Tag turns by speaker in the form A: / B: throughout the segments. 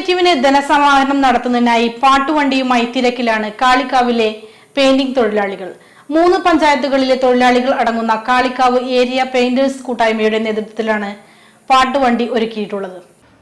A: പാലിയേറ്റീവിന് ധനസമാഹരണം നടത്തുന്നതിനായി പാട്ടുവണ്ടിയുമായി തിരക്കിലാണ് കാളിക്കാവിലെ പെയിന്റിംഗ് തൊഴിലാളികൾ. മൂന്ന് പഞ്ചായത്തുകളിലെ തൊഴിലാളികൾ അടങ്ങുന്ന കാളിക്കാവ് ഏരിയ പെയിന്റേഴ്സ് കൂട്ടായ്മയുടെ നേതൃത്വത്തിലാണ് പാട്ടുവണ്ടി ഒരുക്കിയിട്ടുള്ളത്.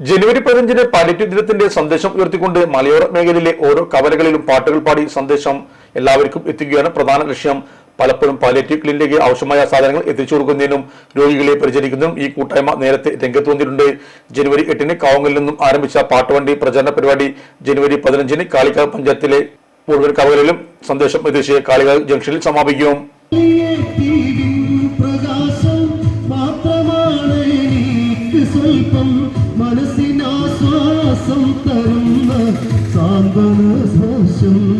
B: ജനുവരി പതിനഞ്ചിന് പാലിറ്റീവ് ദിനത്തിന്റെ സന്ദേശം ഉയർത്തിക്കൊണ്ട് മലയോര മേഖലയിലെ ഓരോ കവലകളിലും പാട്ടുകൾ പാടി സന്ദേശം എല്ലാവർക്കും എത്തിക്കുകയാണ് പ്രധാന ലക്ഷ്യം. പലപ്പോഴും പാലിറ്റീവ് ക്ലിനിക്കിലേക്ക് ആവശ്യമായ സാധനങ്ങൾ എത്തിച്ചു കൊടുക്കുന്നതിനും രോഗികളെ പരിചരിക്കുന്നതിനും ഈ കൂട്ടായ്മ നേരത്തെ രംഗത്ത് വന്നിട്ടുണ്ട്. ജനുവരി എട്ടിന് കാവങ്ങളിൽ നിന്നും ആരംഭിച്ച പാട്ടുവണ്ടി പ്രചരണ പരിപാടി ജനുവരി പതിനഞ്ചിന് കാളിക്കാവ് പഞ്ചായത്തിലെ മുഴുവൻ കവകളിലും സന്ദേശം എത്തിച്ച് കാളികാവ് ജംഗ്ഷനിൽ സമാപിക്കും.
C: മനസ്സിനാശ്വാസം തരുന്ന സാന്ത്വന സ്പർശം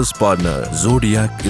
D: Business Partner Zodiac